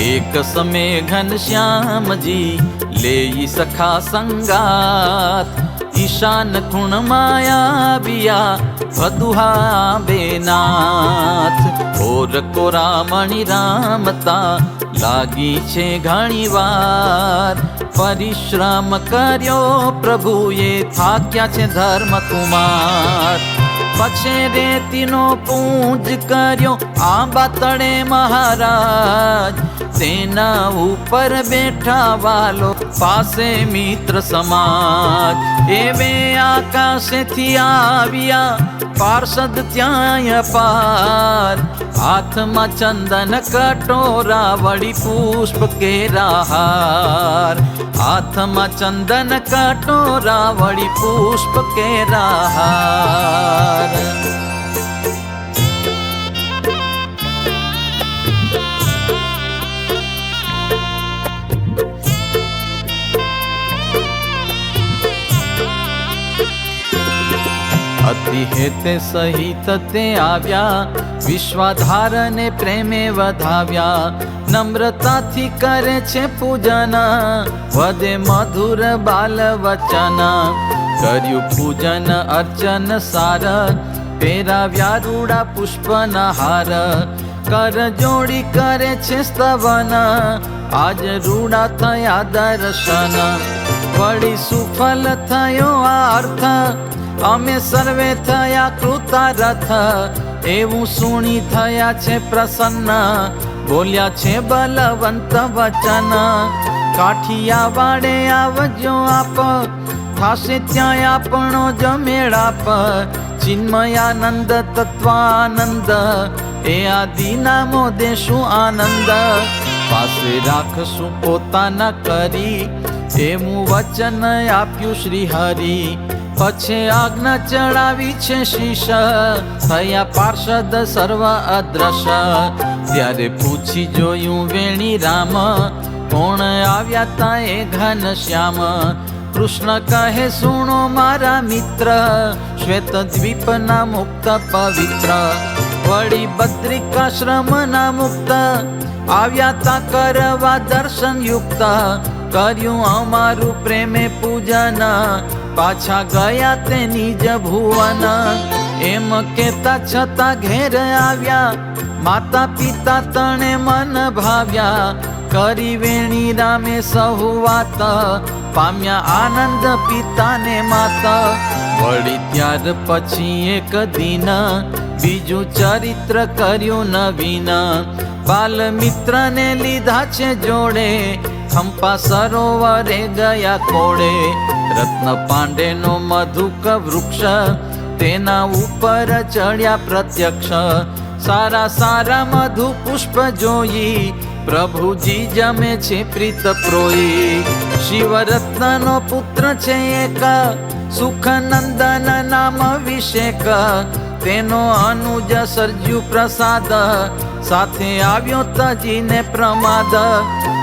એક સમે ઘનશ્યામજી લેઈ સખા સંગાત ઈશાન ખૂણ માયા બિયા વધુહા બેનાથ ઓર કોરામણી રામતા લાગી છે ઘણી વાર પરિશ્રમ કર્યો પ્રભુએ થાક્યા છે ધર્મ પછે રેતીનો પૂંજ કર્યો આંબા તળે મહારાજ. તેના ઉપર બેઠા વાલો પાસે મિત્ર સમાજ. એવે આકાશેથી આવ્યા, પાર્ષદ ત્યાં પાર. હાથમાં ચંદન કટોરા વળી પુષ્પ કેરાહાર હાથમાં ચંદન કટોરા વળી પુષ્પ કેરાહાર અતિ હેતે સહિત તે આવ્યા. વિશ્વાધારને પ્રેમે વધાવ્યા. નમ્રતાથી કરે છે પૂજન. વધે મધુર બાલ વચન કર્યું પૂજન અર્ચન સાર. પહેરાવ્યા રૂડા પુષ્પના હાર કર જોડી કરે છે સ્તવન. આજ રૂડા થયા દર્શન. વળી સુફલ થયો આ અર્થ. અમે સર્વે થયા કૃતારથ, એવું સુણી થયા છે પ્રસન્ન. બોલ્યા છે બલવંત વચન, કાઠિયા વાડે આવજો આપ, થાશે ત્યાં આપણો મેળાપ ચિન્મયાનંદ તત્વાનંદ, એ આદિ નામો દેશું આનંદ. પાસે રાખશું પોતાના કરી એવું વચન આપ્યું શ્રી હરિ. પછી આજ્ઞા ચડાવી છે શીશ થયા પાર્ષદ સર્વ અદ્રશ્ય. ત્યારે પૂછી જોયું વેણી રામ, કોણ આવ્યા તા એ ઘન શ્યામ? કૃષ્ણ કહે, સુણો મારા મિત્ર, શ્વેત દ્વીપના મુક્ત પવિત્ર. વળી બદ્રિકાશ્રમના મુક્ત. આવ્યા તા કરવા દર્શન યુક્ત. કર્યું અમારું પ્રેમે પૂજન. પાછા ગયા તેની નિજ ભુવન એમ કેતા છતાં ઘેર આવ્યા. માતા પિતા તણે મન ભાવ્યા. કરી વેણી રામે સહુ વાત. પામ્યા આનંદ પિતાને માતા. વળી ત્યાર પછી એક દિન બીજું ચરિત્ર કર્યું નવીન. બાલ મિત્રને લીધા છે જોડે. ખંપા સરોવરે ગયા કોડે રત્ન પાંડેનો મધુક વૃક્ષ તેના ઉપર ચડ્યા પ્રત્યક્ષ. સારા સારા મધુ પુષ્પ જોઈ પ્રભુજી જમે છે પ્રીત પ્રોઈ. શિવરત્નનો પુત્ર છે એક સુખનંદન નામ અભિષેક. તેનો અનુજ સર્જ્યું પ્રસાદ. સાથે આવ્યો તજીને પ્રમાદ.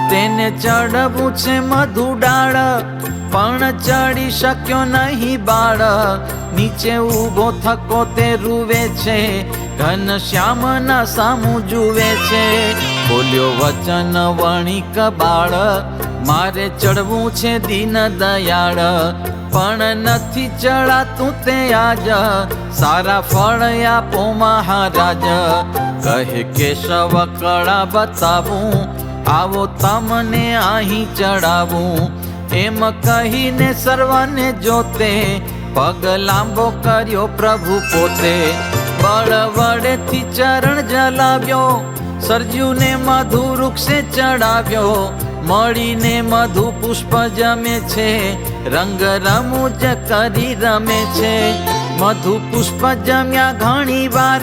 તેને ચડવું છે મધુ ડાળ પણ ચડી શક્યો નહીં બાળ. નીચે ઊભો થકો તે રૂવે છે, ઘન શ્યામના સામું જુએ છે. બોલ્યો, વચન વણિક બાળ, મારે ચડવું છે દીન દયાળ. પણ નથી ચડાતું તે આજ. સારા ફળ આપો મહારાજ. કહે કેશવ, કળા બતાવું. આવો તમને અહીં ચડાવું. એમ કહીને સર્વને જોતે. પગ લાંબો કર્યો પ્રભુ પોતે. બળ વડેથી ચરણ જલાવ્યો. સરજુને મધુ વૃક્ષે ચડાવ્યો. મળીને મધુ પુષ્પ જમે છે. રંગ રમૂજ કરી રમે છે. મધુ પુષ્પ જમ્યા ઘણી વાર.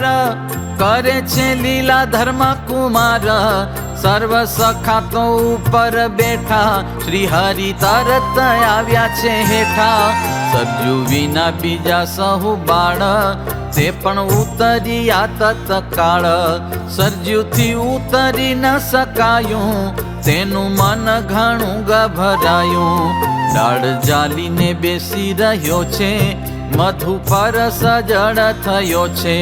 કરે છે લીલા ધર્મ કુમાર સર્વ સખા તો ઉપર બેઠા. શ્રી હરિ તરત આવ્યા છે હેઠા. સરજુ વિના બીજા સહુ બાળ. તે પણ ઉતરી આ તત્કાળ સર્જ્યુંથી ઉતરી ન શકાયું. તેનું મન ઘણું ગભરાયું. ડાળ જાલીને બેસી રહ્યો છે. મધુ પર સજળ થયો છે.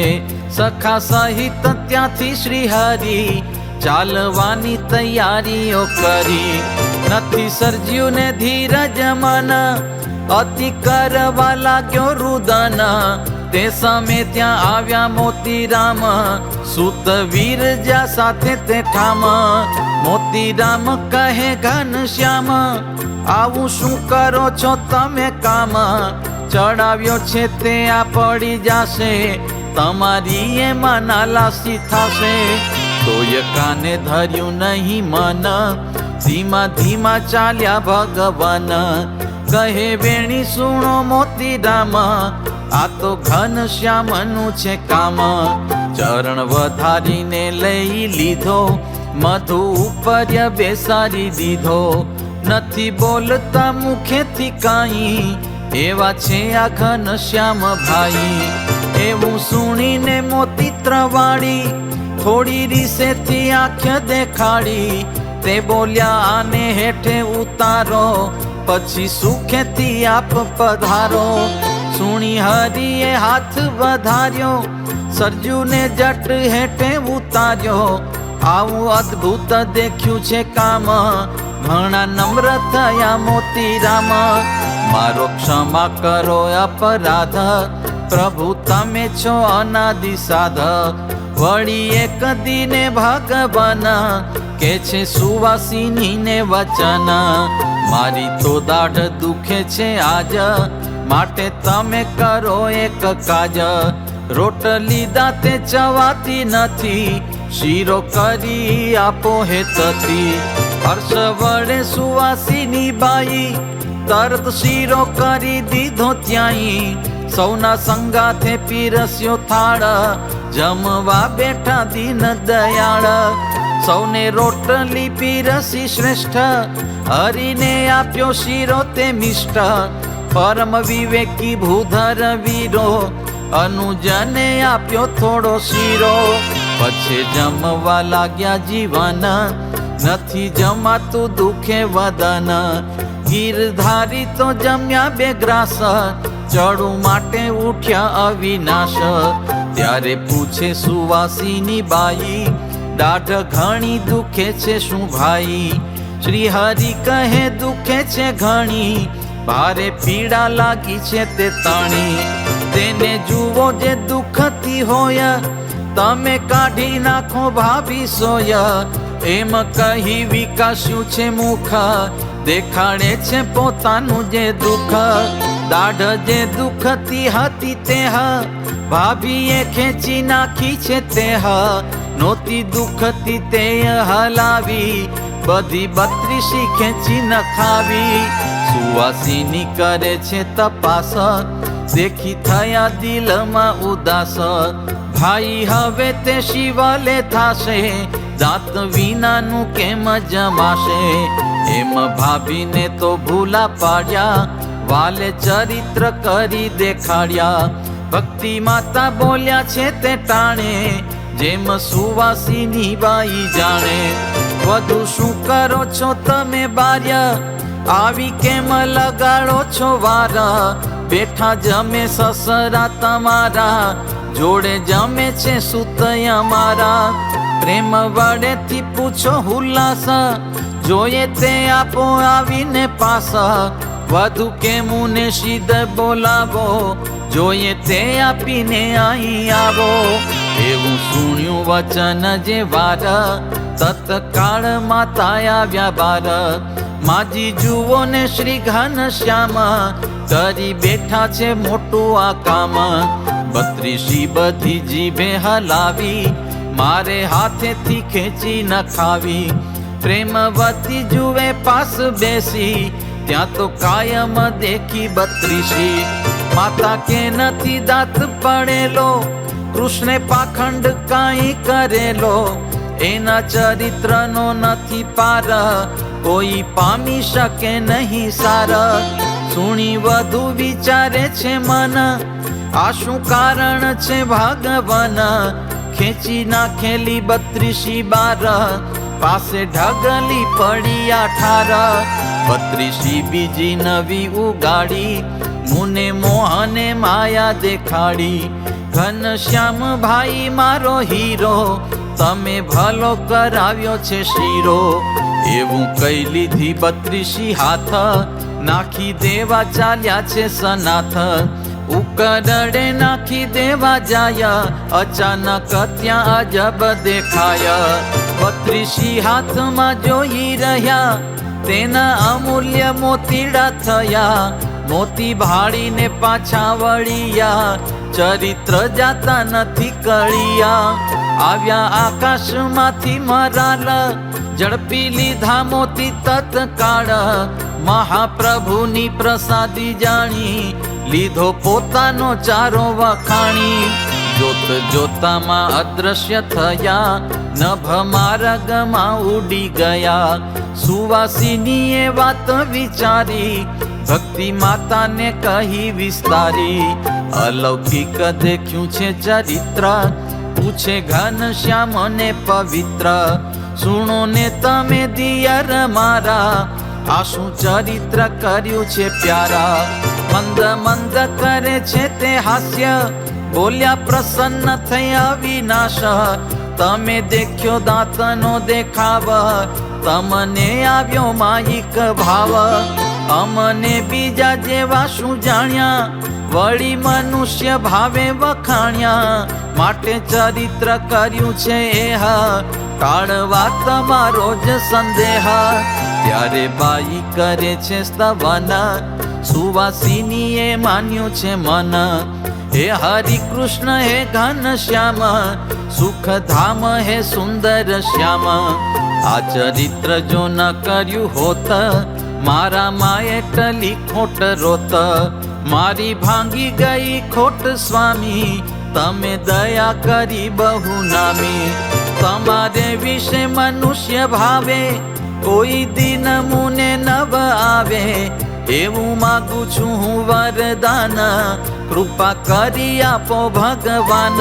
સખા સહિત ત્યાંથી શ્રી હરિ ચાલવાની તૈયારીઓ કરી. નથી સર્જ્યું ને ધીરજ મન અતિ કરવા લાગ્યો રુદન. તે સામે ત્યાં આવ્યા મોતીરામ. સુત વીર જ્યાં સાથે તે ઠામ. મોતીરામ કહે ઘનશ્યામ આવું શું કરો છો તમે કામ? ચડાવ્યો છે તે આ પડી જાશે, તમારી એમાં નાલાસી થશે. તોય કાને ધર્યું નહીં મન, ધીમા ધીમા ચાલ્યા ભગવાન. કહે, વેણી સુણો મોતી રામ આ તો ઘન શ્યામનું છે કામ. ચરણ વધારીને લઈ લીધો, મધુ ઉપર બેસાડી દીધો. નથી બોલતા મુખેથી કાંઈ, એવા છે આ ઘન શ્યામ ભાઈ એવું સુણીને મોતી ત્રવાડી થોડી રીસેથી આંખ દેખાડી. તે બોલ્યા, આને હેઠે ઉતારો, પછી સુખેથી આપ પધારો. સુણી હરીએ હાથ વધાર્યો, સરજુને જટ હેઠે ઉતાર્યો. આવું અદ્ભુત દેખ્યું છે કામ, ઘણા નમ્ર થયા મોતી રામ મારો ક્ષમા કરો અપરાધ, પ્રભુ તમે છો અનાદિ સાધ. વળી એક દિને ભગવાન, કે છે સુવાસીની ને વચન. મારી તો દાઢ દુખે છે આજ માટે તમે કરો એક કાજ. રોટલી, દાંતે, ચવાતી નથી. શીરો કરી આપો હેતથી. હર્ષ વડે સુવાસીની બાઈ. તરત શીરો કરી દીધો ત્યાંય. સૌના સંગાથે પીરસ્યો થાળ. જમવા બેઠા દીન દયાળ. સૌને રોટલી પીરસી શ્રેષ્ઠ. હરીને આપ્યો શીરો તે મિષ્ઠ પરમ વિવેકી ભૂધર વીરો, અનુજને આપ્યો થોડો શીરો. પછી જમવા લાગ્યા જીવન, નથી જમાતું દુખે વદન. ગીરધારી તો જમ્યા બે ગ્રાસ, ચડું માટે ઉઠ્યા અવિનાશ. ત્યારે પૂછે સુવાસીની બાઈ, દાઢ ઘણી દુખે છે શું ભાઈ? શ્રી હરિ કહે, દુખે છે ઘણી. ભારે પીડા લાગી છે તે તણી. તેને જુઓ જે દુખતી હોય, તમે કાઢી નાખો ભાભી સોયા. એમ કહી વિકાસ્યું છે મુખ, દેખાડે છે પોતાનું જે દુઃખ. દાઢ જે દુખતી હતી તે ભાભીએ ખેંચી નાખી છે તે નોતી દુખતી તે હલાવી, બધી બત્રીસી ખેંચી નખાવી. સુવાસીની કરે છે તપાસ દેખી થયા દિલમાં ઉદાસ ભાઈ, હવે તે શિવલે થાશે દાંત વિનાનું કેમ જમાશે? એમ ભાભીને તો ભૂલા પાડ્યા, વાલે ચરિત્ર કરી દેખાડ્યા. ભક્તિ માતા બોલ્યા છે તે ટાણે, જેમ સુવાસીની બાઈ જાણે. વધુ શું કરો છો તમે બાર્ય? આવી કેમ લગાડો છો વારા? બેઠા જમે સસરા તમારા. જોડે જમે છે સુતયા મારા પ્રેમ વડેથી પૂછો હુલ્લાસ જોઈએ તે આપો આવીને પાસા. વધુ કેમુને સીધ બોલાવો? જોઈએ તે આપીને અહીં આવો. એવું સુણ્યું વચન જે વાર. તત્કાળ માતા આવ્યા બાર માજી જુઓ ને શ્રી ઘન શ્યામા. કરી બેઠા છે મોટું આ કામ બત્રીસી બધી જીભે હલાવી. મારે હાથેથી ખેંચી નખાવી પ્રેમવતી જુએ પાસ બેસી. ત્યાં તો કાયમ દેખી બત્રીસી. માતા કે નથી દાંત પડેલો. કૃષ્ણે પાખંડ કાંઈ કરેલો. એના ચરિત્રનો નથી પાર. કોઈ પામી શકે નહીં સારા. સુણી વધુ વિચારે છે મન. આ શું કારણ છે ભગવાન? ખેંચી નાખેલી બત્રીસી બાર. પાસે ઢગલી પડી અઠાર. બત્રીસી બીજી નવી ઉગાડી. મુને મોહને માયા દેખાડી. ઘનશ્યામ ભાઈ મારો હીરો. તમે ભલો કરાવ્યો છે શીરો. એવું કઈ લીધી બત્રીસી હાથ? નાખી દેવા ચાલ્યા છે સનાથ. ઉકરડે નાખી દેવા જાય. અચાનક ત્યાં અજબ દેખાય. બત્રીસી હાથમાં જોઈ રહ્યા. તેના અમૂલ્ય મોતીડા થયા. મોતી ભાળીને પાછા વળિયા. ચરિત્ર જાતા નથી કળિયા. આવ્યા આકાશમાંથી મરાલ. ઝડપી લીધા મોતી તત્કાળ. મહાપ્રભુની પ્રસાદી જાણી, લીધો પોતાનો ચારો વખાણી. જોત જોતામાં અદ્રશ્ય થયા, નભ માર્ગમાં ઉડી ગયા. સુવાસીનીએ વાત વિચારી, ભક્તિ માતાને કહી વિસ્તારી. અલૌકિક દેખ્યું છે ચરિત્ર, પૂછે ઘન શ્યામ ને પવિત્ર. સુણો ને તમે દિયર મારા. આ શું ચરિત્ર કર્યું છે પ્યારા? મંદ મંદ કરે છે તે હાસ્ય. બોલ્યા પ્રસન્ન થયા વિનાશ. તમે દેખ્યો દાંતનો દેખાવ. તમને આવ્યો માયિક ભાવ. અમને બીજા જેવા શું જાણ્યા? વળી મનુષ્ય ભાવે વખાણ્યા. માટે ચરિત્ર કર્યું છે એ ટાળવા તમારો જ સંદેહ. ત્યારે બાઈ કરે છે સ્તવન સુવાસીનીએ માન્યું છે મન. હે હરિ કૃષ્ણ, હે ઘન શ્યામ. સુખધામ, હે સુંદર શ્યામ. આ ચરિત્ર જો ન કર્યું હોત, મારા માએ ટલી ખોટ રોત. મારી ભાંગી ગઈ ખોટ સ્વામી. તમે દયા કરી બહુ નામી. તમારે વિશે મનુષ્ય ભાવે, કોઈ દિન મુને નવ આવે. એવું માગું છું હું વરદાન, કૃપા કરી આપો ભગવાન.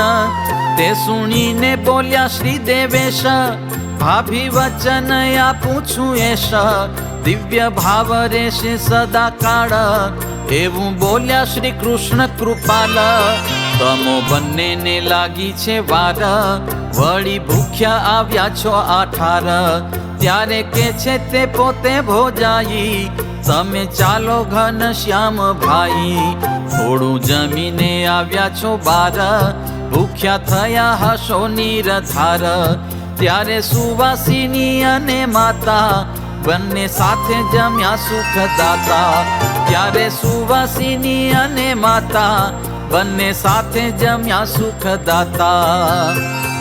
તે સુણીને બોલ્યા શ્રી દેવેશ ભાભી વચન આપું છું એશ. દિવ્ય ભાવ રેશે સદા કાળ, એવું બોલ્યા શ્રી કૃષ્ણ કૃપાલ. તમો બંનેને લાગી છે વાર વળી ભૂખ્યા આવ્યા છો આઠાર. ત્યારે કે છે તે પોતે ભોજાઈ. તમે ચાલો ઘન શ્યામ ભાઈ. થોડું જમીને આવ્યા છો બાર. ભૂખ્યા થયા હશો નિરધાર. ત્યારે સુવાસિની અને માતા બંને સાથે જમ્યા સુખદાતા. ત્યારે સુવાસિની અને માતા બંને સાથે જમ્યા સુખદાતા. ઇતિ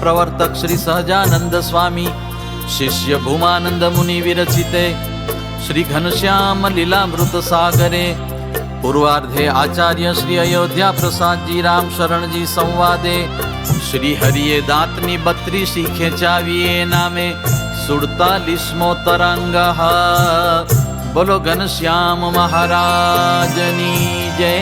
પ્રવર્તક શ્રી સહજાનંદ સ્વામી શિષ્ય ભૂમાનંદ મુનિ વિરચિતે શ્રી ઘનશ્યામ લીલામૃત સાગરે પૂર્વાર્ધે આચાર્ય શ્રી અયોધ્યા પ્રસાદજી રામ શરણજી સંવાદે શ્રી હરિએ દાંતની બત્રીસી ખેંચાવીએ નામે સુડતાલીસમો તરંગ બોલો ઘનશ્યામ મહારાજની જય